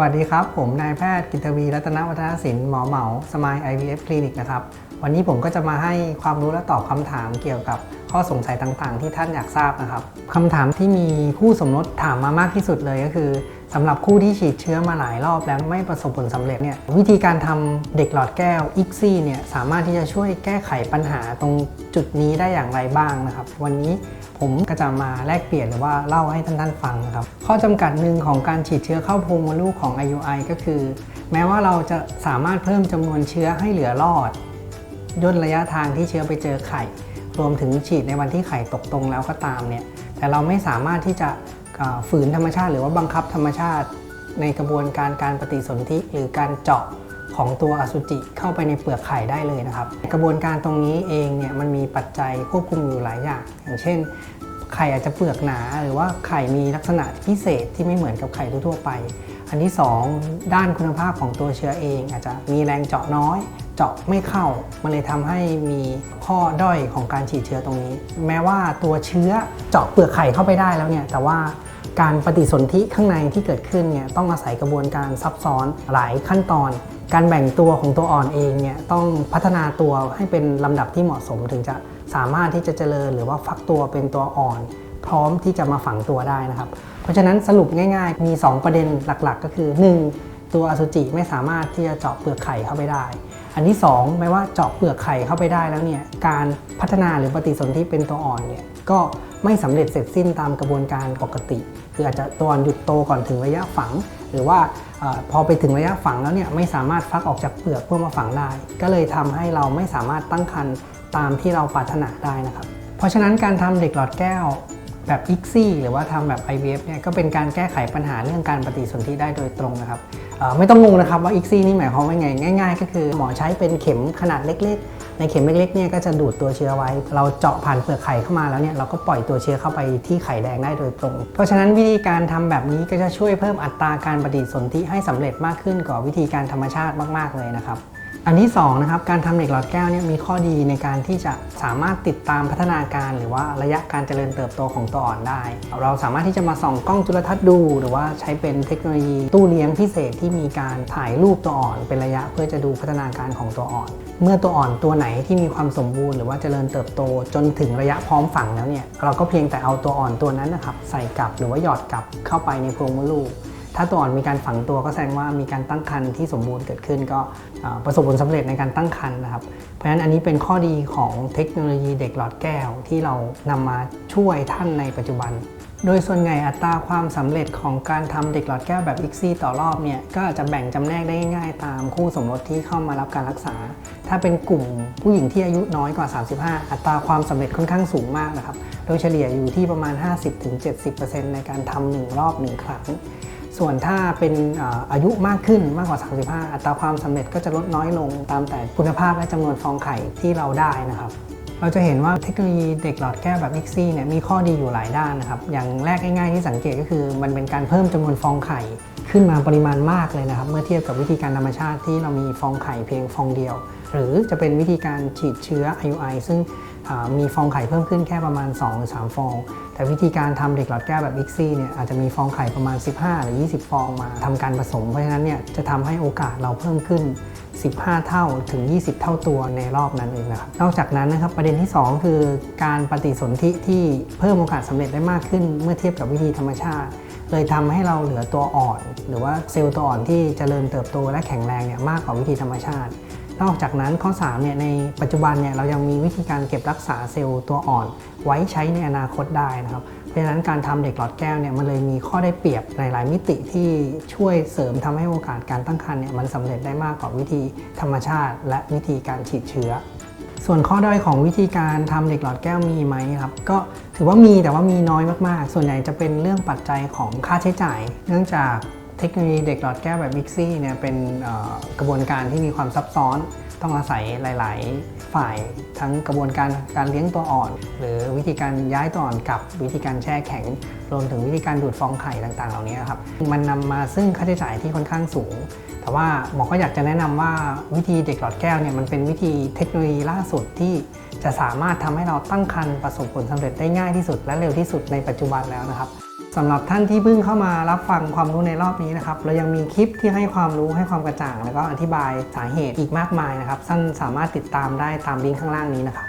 วัสดีครับ ผมนายแพทย์กิตวีรัตนวัฒนศิลป์หมอเหมาสมาย IVF คลินิกนะครับ วันนี้ผมก็จะมาให้ความรู้และตอบคำถามเกี่ยวกับข้อสงสัยต่างๆ ที่ท่านอยากทราบนะครับคำถามที่มีคู่สมรสถามมามากที่สุดเลยก็คือ สำหรับคู่ที่ฉีดเชื้อมาหลายรอบแล้วไม่ประสบผลสำเร็จเนี่ยวิธีการทำเด็กหลอดแก้วอิกซี่เนี่ยสามารถที่จะช่วยแก้ไขปัญหาตรงจุดนี้ได้อย่างไรบ้างนะครับ วันนี้ผมก็จะมาแลกเปลี่ยนหรือว่าเล่าให้ท่านท่านๆฟังนะครับ ข้อจำกัดหนึ่งของการฉีดเชื้อเข้าโพรงมดลูกของ IUI ก็คือ แม้ว่าเราจะสามารถเพิ่มจำนวนเชื้อให้เหลือรอดย่นระยะทางที่เชื้อไปเจอไข่ รวมถึงฉีดในวันที่ไข่ตกตรงแล้วก็ตามเนี่ยแต่เราไม่สามารถที่จะ ฝืนธรรมชาติ หรือว่าบังคับธรรมชาติในกระบวนการการปฏิสนธิหรือการเจาะของตัวอสุจิเข้าไปในเปลือกไข่ได้เลยนะครับ กระบวนการตรงนี้เองเนี่ยมันมีปัจจัยควบคุมอยู่หลายอย่าง อย่างเช่น ไข่อาจจะเปลือกหนา หรือว่าไข่มีลักษณะพิเศษที่ไม่เหมือนกับไข่ทั่วไป อันที่ 2 ด้านคุณภาพของตัวเชื้อเองอาจจะมีแรงเจาะน้อย เจาะไม่เข้า มันเลยทำให้มีข้อด้อยของการฉีดเชื้อตรงนี้ แม้ว่าตัวเชื้อเจาะเปลือกไข่เข้าไปได้แล้วเนี่ย แต่ว่าการปฏิสนธิข้างในที่เกิดขึ้นเนี่ยต้องอาศัยกระบวนการซับซ้อนหลายขั้นตอน การแบ่งตัวของตัวอ่อนเองเนี่ยต้องพัฒนาตัวให้เป็นลำดับที่เหมาะสมถึงจะสามารถที่จะเจริญหรือว่าฟักตัวเป็นตัวอ่อน พร้อมที่จะมาฝังตัวได้นะครับ เพราะฉะนั้นสรุปง่าย ๆ มี 2 ประเด็นหลักๆ ก็คือ 1. ตัวอสุจิไม่สามารถที่จะเจาะเปลือกไข่เข้าไปได้ อันที่ 2 ไม่ว่าเจาะเปลือกไข่เข้าไปได้แล้วเนี่ยการพัฒนาหรือปฏิสนธิเป็นตัวอ่อนเนี่ยก็ไม่สำเร็จเสร็จสิ้นตามกระบวนการปกติ คืออาจจะตัวอ่อนหยุดโตก่อนถึงระยะฝัง หรือว่าอพอไปถึงระยะฝังแล้วเนี่ยไม่สามารถฟักออกจากเปลือกเพื่อมาฝังได้ ก็เลยทำให้เราไม่สามารถตั้งครรภ์ตามที่เราปรารถนาได้นะครับ เพราะฉะนั้นการทำเด็กหลอดแก้ว แบบ i c ซี่หรือว่าทำแบบ IVF เนี่ยก็เป็นการแก้ไขปัญหาเรื่องการปฏิสนธิได้โดยตรงนะครับไม่ต้องงงนะครับว่า i c ซี่นี่หมายความว่าไงง่าย ๆ ก็คือหมอใช้เป็นเข็มขนาดเล็ก ๆ ในเข็มเล็กๆเนี่ยก็จะดูดตัวเชื้อไว้ เราเจาะผ่านเปลือกไข่เข้ามาแล้วเนี่ยเราก็ปล่อยตัวเชื้อเข้าไปที่ไข่แดงได้โดยตรง เพราะฉะนั้นวิธีการทำแบบนี้ก็จะช่วยเพิ่มอัตราการปฏิสนธิให้สำเร็จมากขึ้นกว่าวิธีการธรรมชาติมาก ๆเลยนะครับอันที่2นะครับการทำเหล็กหลอดแก้วเนี่ยมีข้อดีในการที่จะสามารถติดตามพัฒนาการ หรือว่าระยะการเจริญเติบโตของตัวอ่อนได้ เราสามารถที่จะมาส่องกล้องจุลทรรศน์ดู หรือว่าใช้เป็นเทคโนโลยีตู้เลี้ยงพิเศษที่มีการถ่ายรูปตัวอ่อน เป็นระยะเพื่อจะดูพัฒนาการของตัวอ่อน เมื่อตัวอ่อนตัวไหนที่มีความสมบูรณ์หรือว่าเจริญเติบโตจนถึงระยะพร้อมฝังแล้วเนี่ยเราก็เพียงแต่เอาตัวอ่อนตัวนั้นนะครับใส่กลับหรือว่าหยอดกลับเข้าไปในโพรงมดลูก ถ้าตัวอ่อนมีการฝังตัวก็แสดงว่ามีการตั้งครรภ์ที่สมบูรณ์เกิดขึ้น ก็ประสบผลสำเร็จในการตั้งครรภ์นะครับ เพราะฉะนั้นอันนี้เป็นข้อดีของเทคโนโลยีเด็กหลอดแก้วที่เรานำมาช่วยท่านในปัจจุบัน โดยส่วนใหญ่อัตราความสำเร็จของการทำเด็กหลอดแก้วแบบอิกซี่ต่อรอบเนี่ยก็อาจจะแบ่งจำแนกได้ง่ายตามคู่สมรสที่เข้ามารับการรักษา ถ้าเป็นกลุ่มผู้หญิงที่อายุน้อยกว่า 35 อัตราความสำเร็จค่อนข้างสูงมากนะครับ โดยเฉลี่ยอยู่ที่ประมาณ 50-70%ในการทำหนึ่งรอบหนึ่งครั้ง ส่วนถ้าเป็นอายุมากขึ้นมากกว่า 35 อัตราความสำเร็จก็จะลดน้อยลงตามแต่คุณภาพและจำนวนฟองไข่ที่เราได้นะครับ เราจะเห็นว่าเทคโนโลยีเด็กหลอดแก้วแบบ i x ซี่เนี่ยมีข้อดีอยู่หลายด้านนะครับ อย่างแรกง่ายๆที่สังเกตก็คือ มันเป็นการเพิ่มจำนวนฟองไข่ขึ้นมาปริมาณมากเลยนะครับ เมื่อเทียบกับวิธีการธรรมชาติที่เรามีฟองไข่เพียงฟองเดียว หรือจะเป็นวิธีการฉีดเชื้อ IUI ซึ่ง มีฟองไข่เพิ่มขึ้นแค่ประมาณ 2 หรือ 3 ฟอง แต่วิธีการทำเด็กหลอดแก้วแบบ i x ซี่เนี่ยอาจจะมีฟองไข่ประมาณ 15 หรือ 20 ฟองมาทำการผสม เพราะฉะนั้นเนี่ยจะทำให้โอกาสเราเพิ่มขึ้น 15 เท่าถึง 20 เท่าตัวในรอบนั้นเองนะครับ นอกจากนั้นนะครับประเด็นที่ 2 คือการปฏิสนธิที่เพิ่มโอกาสสำเร็จได้มากขึ้น เมื่อเทียบกับวิธีธรรมชาติเลยทำให้เราเหลือตัวอ่อน หรือว่าเซลล์ตัวอ่อนที่เจริญเติบโตและแข็งแรงเนี่ยมากกว่าวิธีธรรมชาติ นอกจากนั้นข้อ3เนี่ยในปัจจุบันเนี่ยเรายังมีวิธีการเก็บรักษาเซลล์ตัวอ่อน ไว้ใช้ในอนาคตได้นะครับ เพราะฉะนั้นการทำเด็กหลอดแก้วเนี่ยมันเลยมีข้อได้เปรียบในหลายมิติที่ช่วยเสริมทำให้โอกาสการตั้งครรภ์เนี่ยมันสำเร็จได้มากกว่าวิธีธรรมชาติ และวิธีการฉีดเชื้อ ส่วนข้อด้อยของวิธีการทำเด็กหลอดแก้วมีไหมครับก็ถือว่ามีแต่ว่ามีน้อยมากๆ ส่วนใหญ่จะเป็นเรื่องปัจจัยของค่าใช้จ่าย เนื่องจาก เทคโนโลยีเด็กหลอดแก้วแบบมิกซี่เนี่ยเป็นกระบวนการที่มีความซับซ้อน ต้องอาศัยหลาย ๆ ฝ่ายทั้งกระบวนการการเลี้ยงตัวอ่อน หรือวิธีการย้ายตัวอ่อนกลับวิธีการแช่แข็ง รวมถึงวิธีการดูดฟองไข่ต่าง ๆ เหล่านี้ครับมันนำมาซึ่งค่าใช้จ่ายที่ค่อนข้างสูง แต่ว่าหมอก็อยากจะแนะนำว่าวิธีเด็กหลอดแก้วเนี่ยมันเป็นวิธีเทคโนโลยีล่าสุดที่จะสามารถทำให้เราตั้งครรภ์ประสบผลสำเร็จได้ง่ายที่สุดและเร็วที่สุดในปัจจุบันแล้วนะครับ สำหรับท่านที่เพิ่งเข้ามารับฟังความรู้ในรอบนี้นะครับเรายังมีคลิปที่ให้ความรู้ให้ความกระจ่าง แล้วก็อธิบายสาเหตุอีกมากมายนะครับท่านสามารถติดตามได้ตามลิงก์ข้างล่างนี้นะครับ